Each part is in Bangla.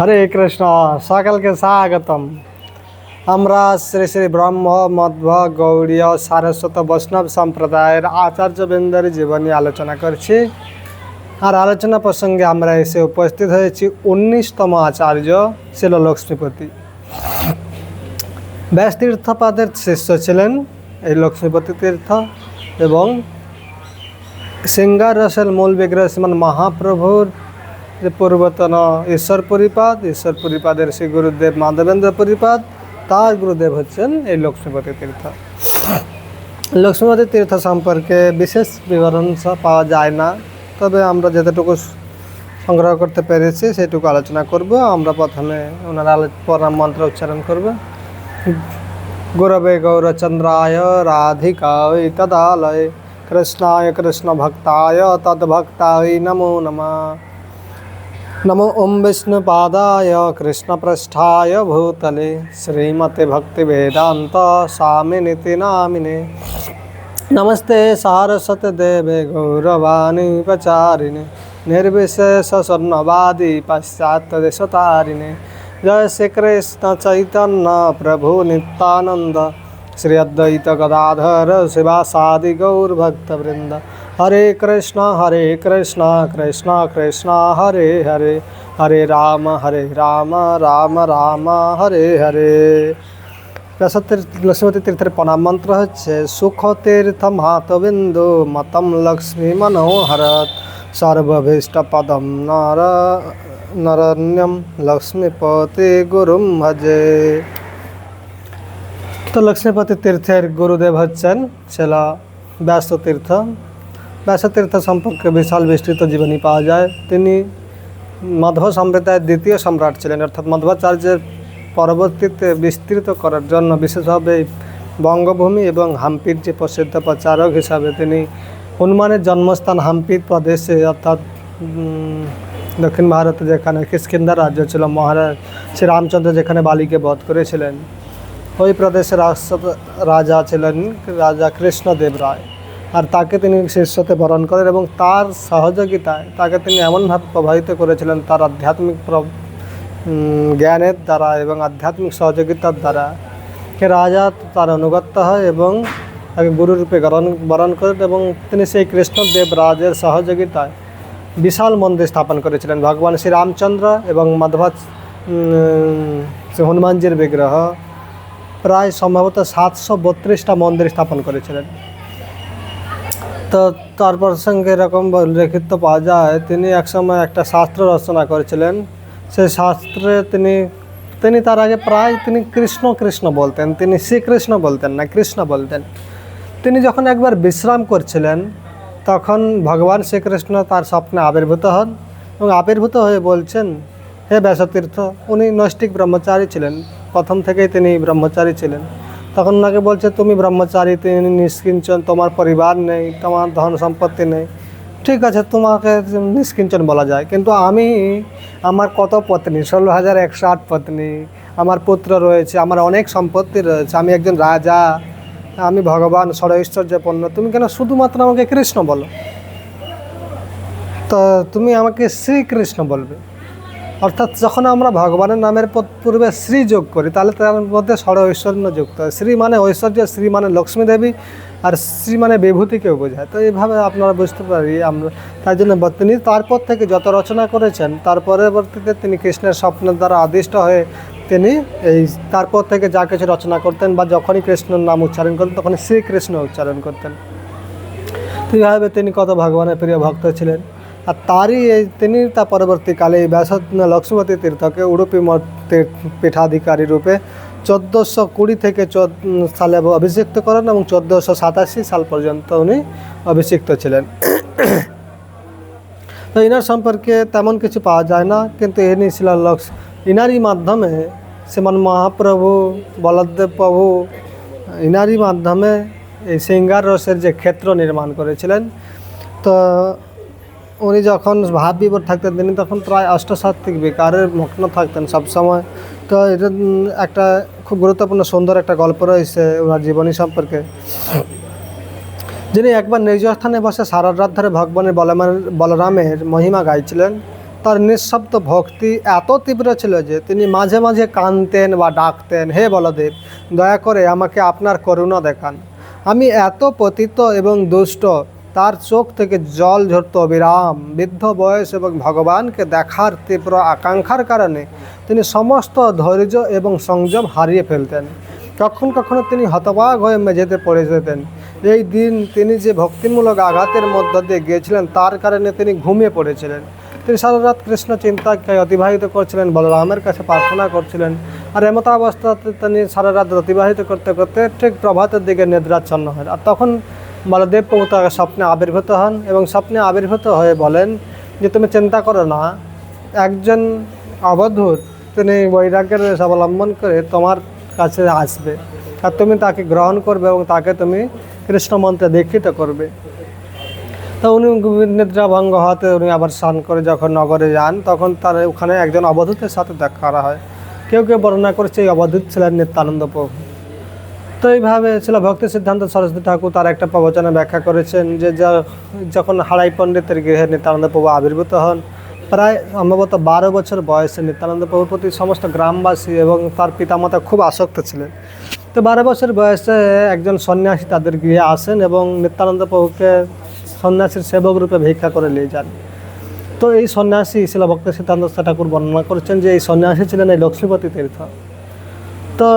হরে কৃষ্ণ, সকলকে স্বাগতম। আমরা শ্রী শ্রী ব্রহ্ম মধ্ব গৌড়ীয় সারস্বত বৈষ্ণব সম্প্রদায়ের আচার্যবৃন্দের জীবনী আলোচনা করছি। আর আলোচনা প্রসঙ্গে আমরা এসে উপস্থিত হয়েছি উনিশতম আচার্য ছিল লক্ষ্মীপতি ব্যাস তীর্থপাদের শিষ্য ছিলেন এই লক্ষ্মীপতি তীর্থ এবং সিঙ্গার রসেল মূল বিগ্রহ শ্রীমান মহাপ্রভুর যে পূর্বতন ঈশ্বর পরিপাদ, ঈশ্বর পরিপাদের শ্রী গুরুদেব মাধবেন্দ্র পরিপাদ, তার গুরুদেব হচ্ছেন এই লক্ষ্মীপতি তীর্থ। লক্ষ্মীপতি তীর্থ সম্পর্কে বিশেষ বিবরণ পাওয়া যায় না, তবে আমরা যতটুকু সংগ্রহ করতে পেরেছি সেটুকু আলোচনা করব। আমরা প্রথমে ওনার প্রণাম মন্ত্র উচ্চারণ করব। গুরবে গৌরচন্দ্রায় রাধিকায় তদালয়, কৃষ্ণায় কৃষ্ণ ভক্তায় তদ্ভক্তায় নমো নমঃ। नमो ॐ विष्णुपादाय कृष्णपृष्ठाय भूतले श्रीमते भक्तिवेदान्त स्वामिनिति नामिने नमस्ते सारस्वती देवे गौरवाणी प्रचारिणे निर्विशेषस्वर्णवादी पाश्चात्यदेशतारिणे। जय चैतन्य प्रभु नित्यानन्द। श्री अद्वैत गदाधर হরে কৃষ্ণ হরে কৃষ্ণ কৃষ্ণ কৃষ্ণ, হরে হরে। হরে রাম হরে রাম রাম রাম, হরে হরে। রসতীর লক্ষ্মী তীর্থের প্রণাম মন্ত্র হচ্ছে, সুখ তীর্থ মাতবিন্দু মতম লক্ষ্মী মনোহরত সর্বভীষ্ট পদম নর, নরণ্যম লক্ষ্মীপতি গুরুম ভজে। তো লক্ষ্মীপতি তীর্থের গুরুদেব হচ্ছেন ছেলা ব্যস্ত তীর্থ ব্যাস তীর্থ সম্পর্কে বিশাল বিস্তৃত জীবনী পাওয়া যায়। তিনি মাধব সম্প্রদায়ের দ্বিতীয় সম্রাট ছিলেন, অর্থাৎ মাধবাচার্যের পরবর্তীতে বিস্তৃত করার জন্য বিশেষভাবে বঙ্গভূমি এবং হাম্পির যে প্রসিদ্ধ প্রচারক হিসাবে তিনি হনুমানের জন্মস্থান হাম্পির প্রদেশে, অর্থাৎ দক্ষিণ ভারতে যেখানে কিষ্কিন্দা রাজ্য ছিল, মহারাজ শ্রী রামচন্দ্র যেখানে বালিকে বধ করেছিলেন। ওই প্রদেশের রাজা ছিলেন রাজা কৃষ্ণদেব রায়। আর তাকে তিনি শিষ্যতে বরণ করেন এবং তার সহযোগিতায় তাকে তিনি এমনভাবে প্রভাবিত করেছিলেন তার আধ্যাত্মিক জ্ঞানের দ্বারা এবং আধ্যাত্মিক সহযোগিতার দ্বারা রাজা তার অনুগত্য হয় এবং তাকে গুরুরূপে বরণ বরণ করেন এবং তিনি সেই কৃষ্ণদেব রাজের সহযোগিতায় বিশাল মন্দির স্থাপন করেছিলেন। ভগবান শ্রী রামচন্দ্র এবং মাধবা হনুমানজির বিগ্রহ প্রায় সম্ভবত সাতশো বত্রিশটা মন্দির স্থাপন করেছিলেন। তো তার প্রসঙ্গে এরকম লিখিত পাওয়া যায়, তিনি একসময় একটা শাস্ত্র রচনা করেছিলেন। সেই শাস্ত্রে তিনি তিনি তার আগে প্রায় তিনি কৃষ্ণ কৃষ্ণ বলতেন। তিনি শ্রীকৃষ্ণ বলতেন না, কৃষ্ণ বলতেন। তিনি যখন একবার বিশ্রাম করছিলেন, তখন ভগবান শ্রীকৃষ্ণ তার স্বপ্নে আবির্ভূত হন এবং আবির্ভূত হয়ে বলছেন, হে ব্যাসতীর্থ, উনি নৈষ্টিক ব্রহ্মচারী ছিলেন। প্রথম থেকেই তিনি ব্রহ্মচারী ছিলেন। তখন ওনাকে বলছে, তুমি ব্রহ্মচারী তুমি নিষ্কিঞ্চন, তোমার পরিবার নেই, তোমার ধন সম্পত্তি নেই। ঠিক আছে, তোমাকে নিষ্কিঞ্চন বলা যায়। কিন্তু আমি, আমার কত পত্নী? ষোলো হাজার একশো আট পত্নী। আমার পুত্র রয়েছে, আমার অনেক সম্পত্তি রয়েছে। আমি একজন রাজা। আমি ভগবান ষড়ৈশ্বর্যপন্ন তুমি কেন শুধুমাত্র আমাকে কৃষ্ণ বলো? তো তুমি আমাকে শ্রীকৃষ্ণ বলবে। অর্থাৎ যখন আমরা ভগবানের নামের পূর্বে শ্রী যোগ করি, তাহলে তার মধ্যে ষড় ঐশ্বর্য যুক্ত হয়। শ্রী মানে ঐশ্বর্য, শ্রী মানে লক্ষ্মী দেবী, আর শ্রী মানে বিভূতিকেও বোঝায়। তো এইভাবে আপনারা বুঝতে পারি আমরা। তাই জন্য তিনি তারপর থেকে যত রচনা করেছেন, তার পরবর্তীতে তিনি কৃষ্ণের স্বপ্নের দ্বারা আদিষ্ট হয়ে তিনি এই তারপর থেকে যা কিছু রচনা করতেন বা যখনই কৃষ্ণের নাম উচ্চারণ করতেন, তখনই শ্রীকৃষ্ণ উচ্চারণ করতেন। তো এইভাবে তিনি কত ভগবানের প্রিয় ভক্ত ছিলেন। আর তারই তিনি তা পরবর্তীকালে এই ব্যাস লক্ষ্মীপতি তীর্থকে উডুপি মঠ পীঠাধিকারী রূপে চোদ্দোশো কুড়ি থেকে চোদ্দ সালে অভিষিক্ত করেন এবং চোদ্দোশো সাতাশি সাল পর্যন্ত উনি অভিষিক্ত ছিলেন। তো ইনার সম্পর্কে তেমন কিছু পাওয়া যায় না, কিন্তু ইনি ছিল লক্ষ ইনারই মাধ্যমে শ্রীমান মহাপ্রভু, বলদেব প্রভু, ইনারই মাধ্যমে এই সিঙ্গার রসের যে ক্ষেত্র নির্মাণ করেছিলেন। তো উনি যখন ভাব বিভোর থাকতেন, তিনি তখন প্রায় অষ্টসাত্ত্বিক বিকারের মগ্ন থাকতেন সবসময়। তো এটা একটা খুব গুরুত্বপূর্ণ, সুন্দর একটা গল্প রয়েছে ওনার জীবনী সম্পর্কে। যিনি একবার নিজ স্থানে বসে সারা রাত ধরে ভগবানের বলরামের বলরামের মহিমা গাইছিলেন, তার নিঃশব্দ ভক্তি এত তীব্র ছিল যে তিনি মাঝে মাঝে কানতেন বা ডাকতেন, হে বলদেব, দয়া করে আমাকে আপনার করুণা দেখান। আমি এত পতিত এবং দুষ্ট তার চোখ থেকে জল ঝরত অবিরাম। বৃদ্ধ বয়স এবং ভগবানকে দেখার তীব্র আকাঙ্ক্ষার কারণে তিনি সমস্ত ধৈর্য এবং সংযম হারিয়ে ফেলতেন। কখন কখনো তিনি হতবাক হয়ে মেঝেতে পড়ে যেতেন। এই দিন তিনি যে ভক্তিমূলক আঘাতের মধ্য দিয়ে গিয়েছিলেন, তার কারণে তিনি ঘুমিয়ে পড়েছিলেন। তিনি সারা রাত কৃষ্ণ চিন্তাকে অতিবাহিত করছিলেন, বলরামের কাছে প্রার্থনা করছিলেন আর এমত অবস্থাতে তিনি সারা রাত অতিবাহিত করতে করতে ঠিক প্রভাতের দিকে নিদ্রাচ্ছন্ন হয় আর তখন বলদেব প্রভু তাকে স্বপ্নে আবির্ভূত হন এবং স্বপ্নে আবির্ভূত হয়ে বলেন যে, তুমি চিন্তা করো না। একজন অবধূত তিনি বৈরাগ্যের অবলম্বন করে তোমার কাছে আসবে। আর তুমি তাকে গ্রহণ করবে এবং তাকে তুমি কৃষ্ণ মন্ত্রে দীক্ষিত করবে। তো উনি নিদ্রাভঙ্গ হওয়াতে উনি আবার স্নান করে যখন নগরে যান, তখন তার ওখানে একজন অবধূতের সাথে দেখা করা হয়। কেউ কেউ বর্ণনা করেছে, এই অবধূত ছিলেন নিত্যানন্দ প্রভু। তো এইভাবে ছিল ভক্তি সিদ্ধান্ত সরস্বতী ঠাকুর তার একটা প্রবচনে ব্যাখ্যা করেছেন যে যখন হারাই পণ্ডিতের গৃহে নিত্যানন্দ প্রভু আবির্ভূত হন, প্রায় সম্ভবত বারো বছর বয়সে নিত্যানন্দ প্রভুর প্রতি সমস্ত গ্রামবাসী এবং তার পিতামাতা খুব আসক্ত ছিলেন। তো বারো বছর বয়সে একজন সন্ন্যাসী তাদের গৃহে আসেন এবং নিত্যানন্দ প্রভুকে সন্ন্যাসীর সেবক রূপে ভিক্ষা করে নিয়ে যান। তো এই সন্ন্যাসী ছিল ভক্ত সিদ্ধান্ত ঠাকুর বর্ণনা করেছেন যে এই সন্ন্যাসী ছিলেন এই লক্ষ্মীপতি তীর্থ। তো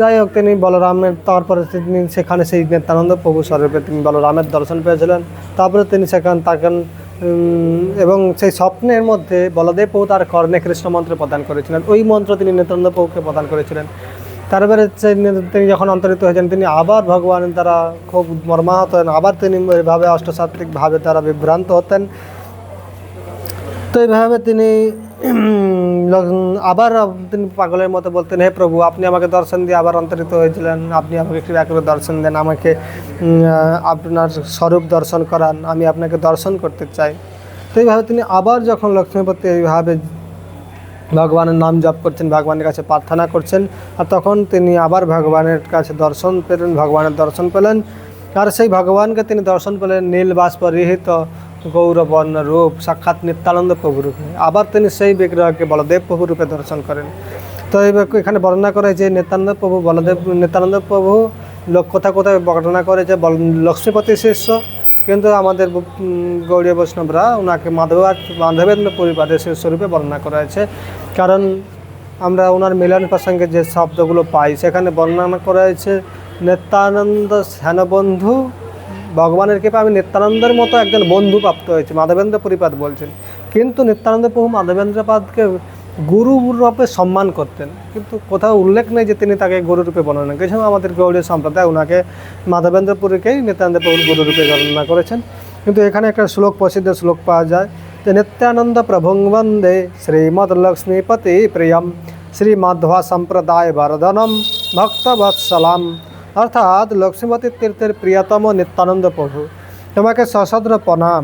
যাই হোক, তিনি বলরামের তারপরে তিনি সেখানে সেই নিত্যানন্দ প্রভু স্বরূপে তিনি বলরামের দর্শন পেয়েছিলেন। তারপরে তিনি সেখানে তাকে এবং সেই স্বপ্নের মধ্যে বলদেব প্রভু তার কর্ণে কৃষ্ণ মন্ত্র প্রদান করেছিলেন। ওই মন্ত্র তিনি নিত্যানন্দ প্রভুকে প্রদান করেছিলেন। তারপরে তিনি যখন অন্তরিত হয়েছেন, তিনি আবার ভগবানের দ্বারা খুব মর্মাহত হতেন আবার তিনি এভাবে অষ্টসাত্ত্বিকভাবে তারা বিভ্রান্ত হতেন। তো এইভাবে তিনি আবার তিনি পাগলের মতো বলতেন, হে প্রভু, আপনি আমাকে দর্শন দিয়ে আবার অন্তরিত হয়েছিলেন। আপনি আমাকে কৃপা করে দর্শন দেন, আমাকে আপনার স্বরূপ দর্শন করান, আমি আপনাকে দর্শন করতে চাই। তো এইভাবে তিনি আবার যখন লক্ষ্মীপতি এইভাবে ভগবানের নাম জপ করছেন, ভগবানের কাছে প্রার্থনা করছেন, আর তখন তিনি আবার ভগবানের কাছে দর্শন পেলেন, ভগবানের দর্শন পেলেন। আর সেই ভগবানকে তিনি দর্শন পেলেন, নীল বাষ্পরিহিত গৌরবর্ণ রূপ, সাক্ষাৎ নিত্যানন্দ প্রভুরূপে আবার তিনি সেই বিগ্রহকে বলদেব প্রভুরূপে দর্শন করেন। তো এখানে বর্ণনা করে যে নিত্যানন্দ প্রভু, বলদেব, নিত্যানন্দ প্রভু লোক কোথায় কোথায় বর্ণনা করে যে লক্ষ্মীপতি শিষ্য। কিন্তু আমাদের গৌড়ীয় বৈষ্ণবরা ওনাকে মাধব মাধবেন্দ্র পরিবারের শিষ্যরূপে বর্ণনা করা হয়েছে। কারণ আমরা ওনার মিলন প্রসঙ্গে যে শব্দগুলো পাই, সেখানে বর্ণনা করা হয়েছে, নিত্যানন্দ শ্যানবন্ধু ভগবানের কৃপা আমি নিত্যানন্দের মতো একজন বন্ধু প্রাপ্ত হয়েছে, মাধবেন্দ্র পরিপাদ বলছেন। কিন্তু নিত্যানন্দ প্রভু মাধবেন্দ্রপাদকে গুরু রূপে সম্মান করতেন। কিন্তু কোথাও উল্লেখ নেই যে তিনি তাকে গুরু রূপে বর্ণনা করেছেন। আমাদের গৌড়ীয় সম্প্রদায় ওনাকে মাধবেন্দ্রপুরীকেই নিত্যানন্দ প্রভুর গুরুরূপে বর্ণনা করেছেন। কিন্তু এখানে একটা শ্লোক প্রসিদ্ধ শ্লোক পাওয়া যায় যে, নিত্যানন্দ প্রভুং বন্দে শ্রীমদ লক্ষ্মীপতি প্রিয়ম শ্রীমাধ্বা সম্প্রদায় বরদনম ভক্তবৎসলাম অর্থাৎ লক্ষ্মীপতি তীর্থের প্রিয়তম নিত্যানন্দ প্রভু। তোমাকে সশদ্র প্রণাম।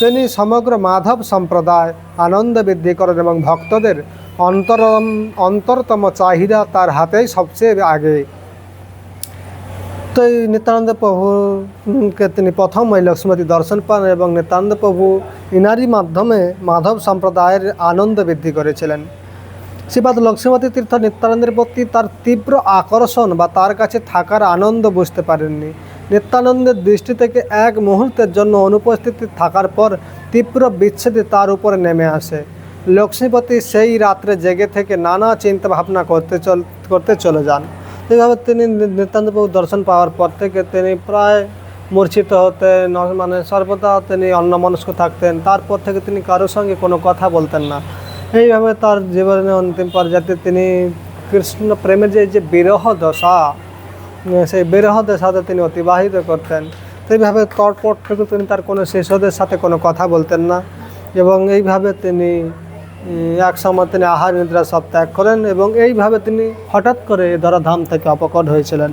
তিনি সমগ্র মাধব সম্প্রদায়, আনন্দ বৃদ্ধি করেন এবং ভক্তদের অন্তরম অন্তরতম চাহিদা তার হাতেই সবচেয়ে আগে। তো এই নিত্যানন্দ প্রভুকে তিনি প্রথম ওই লক্ষ্মীমতী দর্শন পান এবং নিত্যানন্দ প্রভু ইনারই মাধ্যমে মাধব সম্প্রদায়ের আনন্দ বৃদ্ধি করেছিলেন। শ্রীপাদ লক্ষ্মীমতী তীর্থ নিত্যানন্দের প্রতি তার তীব্র আকর্ষণ বা তার কাছে থাকার আনন্দ বুঝতে পারেননি। নিত্যানন্দের দৃষ্টি থেকে এক মুহূর্তের জন্য অনুপস্থিতি থাকার পর তীব্র বিচ্ছেদে তার উপরে নেমে আসে। লক্ষ্মীপতি সেই রাত্রে জেগে থেকে নানা চিন্তা ভাবনা করতে চল, করতে চলে যান। এইভাবে তিনি নি- দর্শন পাওয়ার পর থেকে তিনি প্রায় মূর্ছিত হতেন মানে সর্বদা তিনি অন্যমনস্ক থাকতেন। তারপর থেকে তিনি কারোর সঙ্গে কোনো কথা বলতেন না। এইভাবে তার জীবনের অন্তিম পর্যায়ে তিনি কৃষ্ণ প্রেমের যে যে বিরহ দশা সেই বিরহ দশাতে তিনি অতিবাহিত করতেন। সেইভাবে তারপর থেকে তিনি তার কোনো শিষ্যদের সাথে কোনো কথা বলতেন না এবং এইভাবে তিনি এক সময় তিনি আহার নিদ্রা সব ত্যাগ করেন এবং এইভাবে তিনি হঠাৎ করে ধরাধাম থেকে অপকট হয়েছিলেন।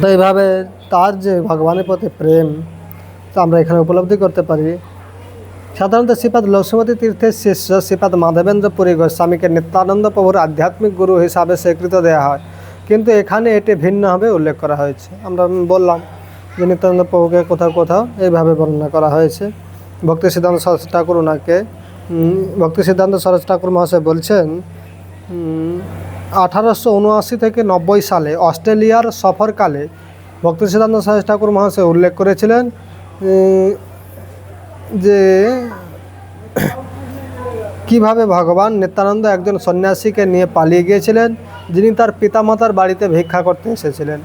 তো এইভাবে তার যে ভগবানের প্রতি প্রেম, তা আমরা এখানে উপলব্ধি করতে পারি। সাধারণত শ্রীপাদ লক্ষ্মীপতি তীর্থের শিষ্য শ্রীপাদ মাধবেন্দ্র পুরী গোস্বামীকে নিত্যানন্দ প্রভুর আধ্যাত্মিক গুরু হিসাবে স্বীকৃত দেওয়া হয়। কিন্তু এখানে এটি ভিন্নভাবে উল্লেখ করা হয়েছে। আমরা বললাম যে নিত্যানন্দ প্রভুকে কোথাও কোথাও এইভাবে বর্ণনা করা হয়েছে। ভক্তি সিদ্ধান্ত সরস্বতী ঠাকুর ওনাকে ভক্তি সিদ্ধান্ত সরোজ ঠাকুর মহাশয় বলছেন আঠারোশো উনআশি থেকে নব্বই সালে অস্ট্রেলিয়ার সফরকালে ভক্তি সিদ্ধান্ত সরোজ ঠাকুর মহাশয় উল্লেখ করেছিলেন যে কীভাবে ভগবান নিত্যানন্দ একজন সন্ন্যাসীকে নিয়ে পালিয়ে গিয়েছিলেন, যিনি তার পিতামাতার বাড়িতে ভিক্ষা করতে এসেছিলেন।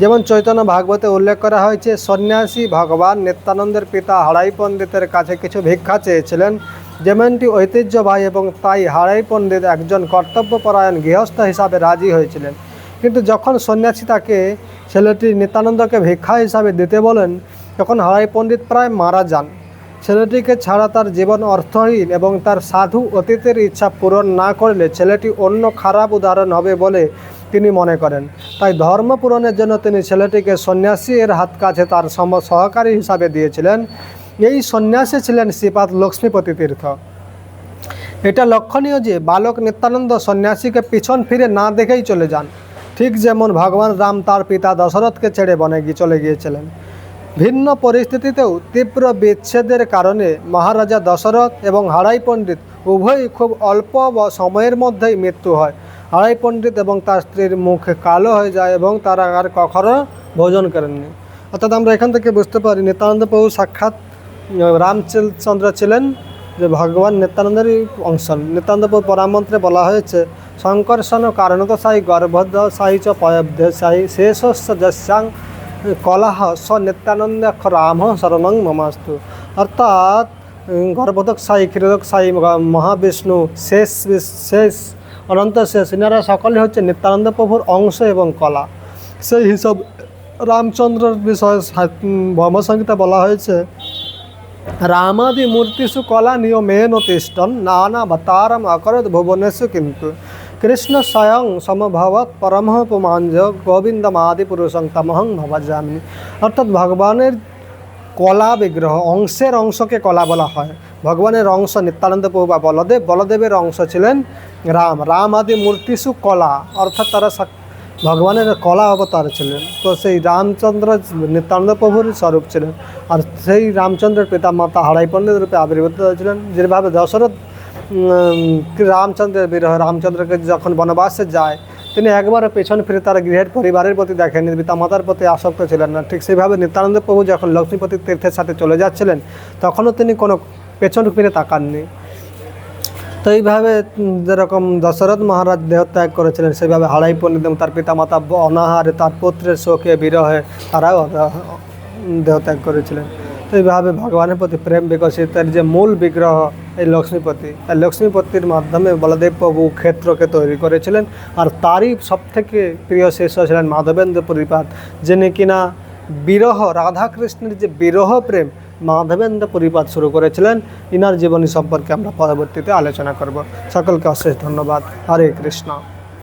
যেমন চৈতন্য ভাগবতে উল্লেখ করা হয়েছে, সন্ন্যাসী ভগবান নিত্যানন্দের পিতা হারাই পণ্ডিতের কাছে কিছু ভিক্ষা চেয়েছিলেন। যেমনটি ঐতিহ্যবাহী এবং তাই হারাই পণ্ডিত একজন কর্তব্যপরায়ণ গৃহস্থ হিসাবে রাজি হয়েছিলেন। কিন্তু যখন সন্ন্যাসী তাকে ছেলেটি নিত্যানন্দকে ভিক্ষা হিসাবে দিতে বলেন, তখন হারাই পণ্ডিত প্রায় মারা যান। ছেলেটিকে ছাড়া তার জীবন অর্থহীন এবং তার সাধু অতীতের ইচ্ছা পূরণ না করলে ছেলেটি অন্য খারাপ উদাহরণ হবে বলে তিনি মনে করেন। তাই ধর্ম পূরণের জন্য তিনি ছেলেটিকে সন্ন্যাসী এর হাত কাছে তার সম- সহকারী হিসাবে দিয়েছিলেন। এই সন্ন্যাসী ছিলেন শ্রীপাদ লক্ষ্মীপতি তীর্থ। এটা লক্ষণীয় যে বালক নিত্যানন্দ সন্ন্যাসীকে পিছন ফিরে না দেখেই চলে যান। ঠিক যেমন ভগবান রাম তার পিতা দশরথকে ছেড়ে বনে গিয়ে চলে গিয়েছিলেন। ভিন্ন পরিস্থিতিতেও তীব্র বিচ্ছেদের কারণে মহারাজা দশরথ এবং হারাই পণ্ডিত উভয়ই খুব অল্প সময়ের মধ্যেই মৃত্যু হয়। হারাই পণ্ডিত এবং তার স্ত্রীর মুখ কালো হয়ে যায় এবং তারা আর কখনো ভোজন করেননি। অর্থাৎ আমরা এখান থেকে বুঝতে পারি নিত্যানন্দ প্রভু সাক্ষাৎ রামচন্দ্র ছিলেন যে ভগবান নিত্যানন্দেরই অংশ। নিত্যানন্দ প্রভু পরামন্ত্রে বলা হয়েছে, সংকর্ষণ কারণত সাই গর্ভদ সাই চ পয়ব্ধ সাই শেষস্য যস্যাং কলাহ স নিত্যানন্দ রাম শরণং মমাস্তু। অর্থাৎ গর্ভদক সাই ক্ষীরোদক সাই মহাবিষ্ণু, শেষ শেষ, অনন্ত শেষ এনারা সকলে হচ্ছে নিত্যানন্দ প্রভুর অংশ এবং কলা। সেই হিসাব রামচন্দ্রের বিষয়ে ভ্রমসংহিতা বলা হয়েছে রামাদি মূর্তিষু কলা নিয়মেন তিষ্ঠন নানাবতারম অকরত ভুবনেশু কিন্তু। কৃষ্ণ স্বয়ং সমভবত পরমহ পুমাঞ্জ গোবিন্দমাদি পুরুষং তমহং ভবাজামি অর্থাৎ ভগবানের কলা বিগ্রহ, অংশের অংশকে কলা বলা হয়। ভগবানের অংশ নিত্যানন্দ বা বলদেব, বলদেবের অংশ ছিলেন রাম। রাম আদি মূর্তিষু কলা, অর্থাৎ তারা ভগবানের কলা অবতার ছিলেন। তো সেই রামচন্দ্র নিত্যানন্দ প্রভুর স্বরূপ ছিলেন। আর সেই রামচন্দ্রের পিতা মাতা হারাই পণ্ডিত রূপে আবির্ভূত হয়েছিলেন। যেভাবে দশরথ রামচন্দ্রের বিরহ, রামচন্দ্রকে যখন বনবাসে যায়, তিনি একবারও পেছন ফিরে তার গৃহের পরিবারের প্রতি দেখেন পিতা মাতার প্রতি আসক্ত ছিলেন না। ঠিক সেইভাবে নিত্যানন্দ প্রভু যখন লক্ষ্মীপতি তীর্থের সাথে চলে যাচ্ছিলেন, তখনও তিনি কোনো পেছন ফিরে তাকাননি। তো এইভাবে যেরকম দশরথ মহারাজ দেহত্যাগ করেছিলেন, সেইভাবে পণ্ডিত এবং তার পিতামাতা অনাহারে তার পুত্রের শোকে বিরহে তারাও দেহত্যাগ করেছিলেন। এইভাবে ভগবানের প্রতি প্রেম বিকশিতের যে মূল বিগ্রহ এই লক্ষ্মীপতি এই লক্ষ্মীপতির মাধ্যমে বলদেব প্রভু ক্ষেত্রকে তৈরি করেছিলেন। আর তারই সবথেকে প্রিয় শিষ্য ছিলেন মাধবেন্দ্র পরিপাত, যিনি কিনা বিরহ, রাধাকৃষ্ণের যে বিরহ প্রেম মাধবেন্দ্র পরিপাত শুরু করেছিলেন, ইনার জীবনী সম্পর্কে আমরা পরবর্তীতে আলোচনা করব। সকলকে অশেষ ধন্যবাদ। হরে কৃষ্ণ।